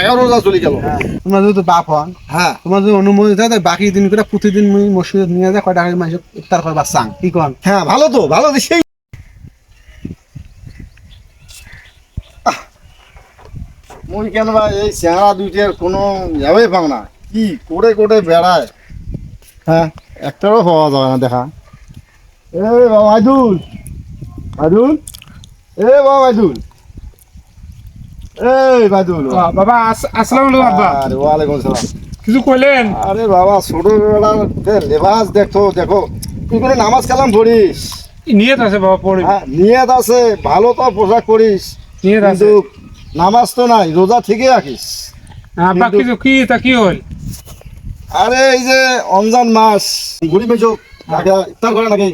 এগারো রোজা চলে গেল। তোমরা যেহেতু বাপ হন হ্যাঁ। তোমার যদি অনুমতি থাকে তাই বাকি দিন করে প্রতিদিন মসজিদে নিয়ে যায় কয়টা মানুষ ইফতার করবার চাং। কি কন? হ্যাঁ ভালো তো ভালো সেই মুই কেন ভাই এই চেহারা দুইটার কোনো যাবে পাও না। কি করে করে বেড়ায়। হ্যাঁ একটারও পাওয়া যাবে না দেখা। এ বাবা আইদুল আইদুল এ বাবা আইদুল এই বাদুল। বাবা আস- আসসালামু আলাইকুম আব্বা। আরে ওয়ালাইকুম সালাম। কিছু কইলেন? আরে বাবা ছোটবেলার লেবাস দেখো দেখো তুই করে নামাজ কালাম পড়িস? নিয়ত আছে বাবা পড়ি। হ্যাঁ নিয়ত আছে ভালো তো পোশাক করিস নিয়ত আছে। নামাজ তো নাই রোজা ঠিকই রাখিস। আব্বা কিছু কি তা কি হল? আরে এই যে অঞ্জান মাস গরিব মেজো ইফতার করে নাকি?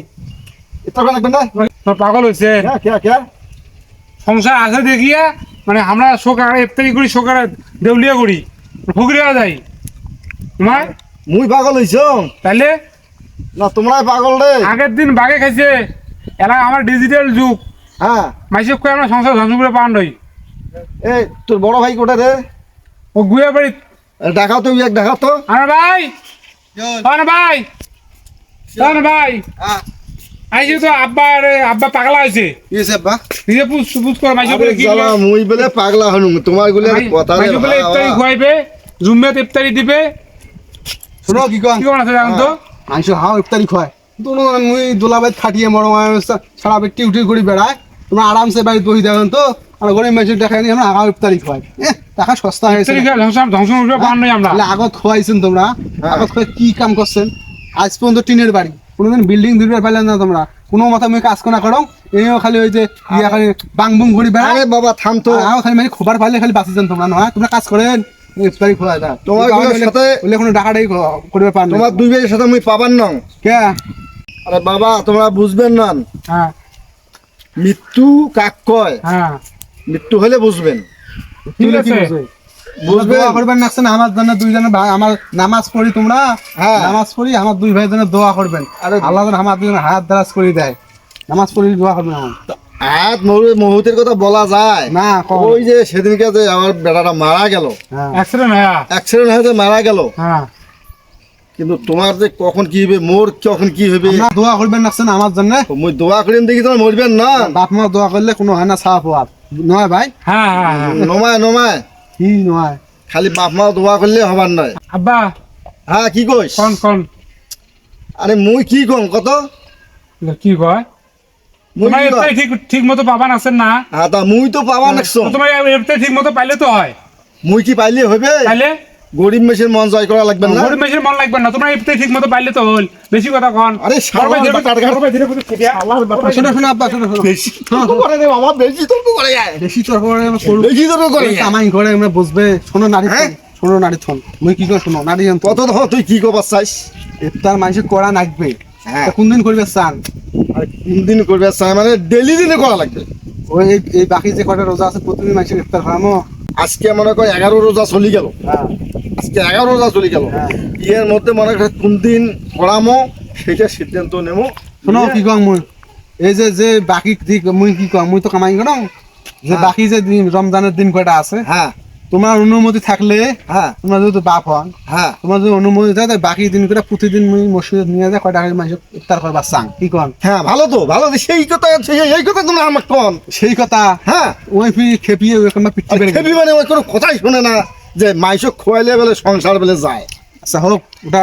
ইফতার করে না? পাগল হ্যাঁ কে কে? সংসার আছে দেখিয়া মানে আমরা সকাল ইফতারি করি সকালে দেউলিয়া করি ফুকরিয়া যাই। তোমার মুই পাগল হইছ? তাইলে? না তোমরাই পাগল রে। আগের দিন বাগে খাইছে। এলা আমার ডিজিটাল যুগ। হ্যাঁ। মাইসে কই আমরা সংসার ধ্বংস করে পান রই এ তোর বড় ভাই কোটা রে? ও গুয়া বাড়ি। দেখাও তো এক দেখাও তো। আনা ভাই! আনা ভাই! আনা ভাই! আইছে তো আব্বা পাগলা নিজে করে মাইসে বলে কি জ্বালা, মুই বলে পাগলা হনু তোমারগুলো কথা রে বলে ইফতারি খুয়াইবে জুম্মেতে ইফতারি দিবে। শোনো কি কন কি কোন আছে জানেন তো? মানুষ হাও ইফতারি খায় তোমরা মুই দোলাবাই খাটিয়ে মরো সারা ব্যক্তি উঠে ঘুরি বেড়ায়। তোমরা আরামসে বাড়িতে বসে দেখেন তো। আর গরিব মানুষের দেখা নিয়ে আমরা আগাও ইফতারি এহ, টাকা সস্তা হয়েছে ধ্বংস আমরা। আগত খোয়াইছেন তোমরা। আগত খোয়াই কি কাম করছেন আজ পর্যন্ত টিনের বাড়ি কোনোদিন বিল্ডিং দুইবার পাইলেন না তোমরা। কোনো মাথা মুই কাজ কোনা করো এইও খালি ওই যে ইয়া খালি বাং বুং ঘুরি বেড়ায় আরে বাবা থাম তো। খালি মানে খবর পাইলে খালি বাঁচি যান তোমরা নয় তোমরা কাজ করেন ইফতারি খোয়া যায়। তোমার সাথে- বলে কোনো টাকাটাই করবে পার না তোমার দুই ভাইয়ের সাথে মুই পাবান না। কে? আরে বাবা তোমরা বুঝবেন না। হ্যাঁ। মৃত্যু কাক কয়? হ্যাঁ। মৃত্যু হলে বুঝবেন। ঠিক আছে। দোয়া করবেন না আসছেন আমার জন্য দুইজনে আমার নামাজ পড়ি তোমরা হ্যাঁ। নামাজ পড়ি আমার দুই ভাই জন্য দোয়া করবেন। আল্লাহ আমার দুজন হাত দারাজ করে দেয়। নামাজ পড়ি দোয়া করবেন আমার। আয়াত মুহূর্তের কথা বলা যায়। না ওই যে সেদিনকে যে আমার বেটাটা মারা গেল। হ্যাঁ। অ্যাক্সিডেন্ট হ্যাঁ অ্যাক্সিডেন্ট হয়ে যে মারা গেল। হ্যাঁ। কিন্তু তোমার যে কখন কি হবে মোর কখন কি হবে? দোয়া করবেন না আমার জন্য। মুই দোয়া করেন দেখি তোমার মরবেন না। বাপ মা দোয়া করলে কোনো হয় না সাফ হওয়ার। নয় ভাই? হ্যাঁ হ্যাঁ হ্যাঁ। নমায় নমায়। কি নয় খালি বাপ মা দোয়া করলে হবার নয় আব্বা। হ্যাঁ কি কইস কোন কোন আরে মুই কি কম কত? কি কয়? মুই তোমার কি ঠিক ঠিক মতো পাবা আছেন না? হ্যাঁ তা মুই তো পাবা নাকছো তো তোমার ইফতারি ঠিক মতো পাইলে তো হয়। মুই কি পাইলে হবে তাইলে গরিব মেশের মন জয় করা লাগবে না? গরিব বেশি মন লাগবে না তোমার ইফতারি ঠিক মতো পাইলে তো হল। বেশি কথা কন। আরে বড় ভাই ধীরে। বড় ভাই ধীরে খেতে আয়। শোনো শোনো আব্বা শোনো শোনো। বেশি তর্ক করে রে বাবা বেশি তর্ক করে যায় বেশি তর্ক করে আমরা করব। বেশি তর্ক করে যায়। করে আমরা বুঝবে শোনো নারী হ্যাঁ? শোনো নারী থন মুই কি করে শোনো নারী যন্ত্র কত ধর তুই কি কবার চাইস ইফতার মানুষের করা নাকবে হ্যাঁ। তা কোন দিন করবে চান আর কোন দিন করবে চাই মানে ডেইলি দিনে করা লাগবে। ওই এই- বাকি যে কটা রোজা আছে প্রতিদিন মানুষের ইফতার খাওয়ামো। আজকে মনে কর এগারো রোজা চলি গেল। হ্যাঁ। আজকে এগারো রোজা চলি গেল। ইয়ের এর মধ্যে মনে কর কোন দিন করামো সেটা সিদ্ধান্ত নেব শোনো কি কম মই? এই যে যে বাকি মুই কি কম? মুই তো কামাই করম যে হ্যাঁ। বাকি যে দিন রমজানের দিন কয়টা আছে? হ্যাঁ। তোমার অনুমতি থাকলে হ্যাঁ। তোমার যেহেতু বাপ হন হ্যাঁ। তোমার যদি অনুমতি থাকে বাকি দিন করে প্রতিদিন মসজিদে নিয়ে যায় কয়টা মানুষ ইফতার করবার চাং কি কন? হ্যাঁ ভালো তো ভালো সেই কথা সেই- এই কথা তুমি আমার কন। সেই কথা? হ্যাঁ। ওই ফি খেপিয়ে ওই কিংবা পিটি খেবি মানে ওই কোনো কথাই শোনে না যে মাইস খোয়াইলে বলে সংসার বলে যায়। আচ্ছা হোক ওটা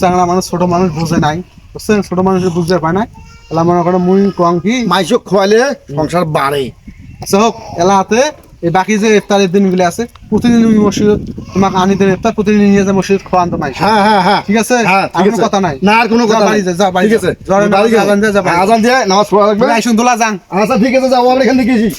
চাংলা মানুষ ছোট মানুষ বুঝে নাই। বুঝছেন? ছোট মানুষের বুঝতে পায় নাই। এলা মনে করো মুই কম কি? মাইস খোয়াইলে সংসার বাড়ে। আচ্ছা হোক এলাহাতে এই বাকি যে ইফতারের দিনগুলো আছে প্রতিদিন আমি মসজিদ তোমাকে আনি দেন ইফতার প্রতিদিন নিয়ে যায় মসজিদ খাওয়ান তো মাইশ। হ্যাঁ হ্যাঁ হ্যাঁ। ঠিক আছে? হ্যাঁ আর ঠিক কোনো আছে। কথা নাই। না আর কোনো কথা নাই। যা, যা বাড়ি ঠিক যা। বাড়ি যা আজান দিয়ে নামাজ পড়া লাগবে। আইসুন দোলা যান। আচ্ছা ঠিক আছে যাও আমরা এখান থেকে গেছি।